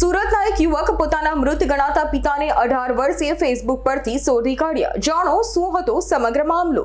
સુરતના એક યુવક પોતાના મૃત ગણાતા પિતાને અઢાર વર્ષે ફેસબુક પરથી શોધી કાઢ્યા. જાણો શું હતો સમગ્ર મામલો?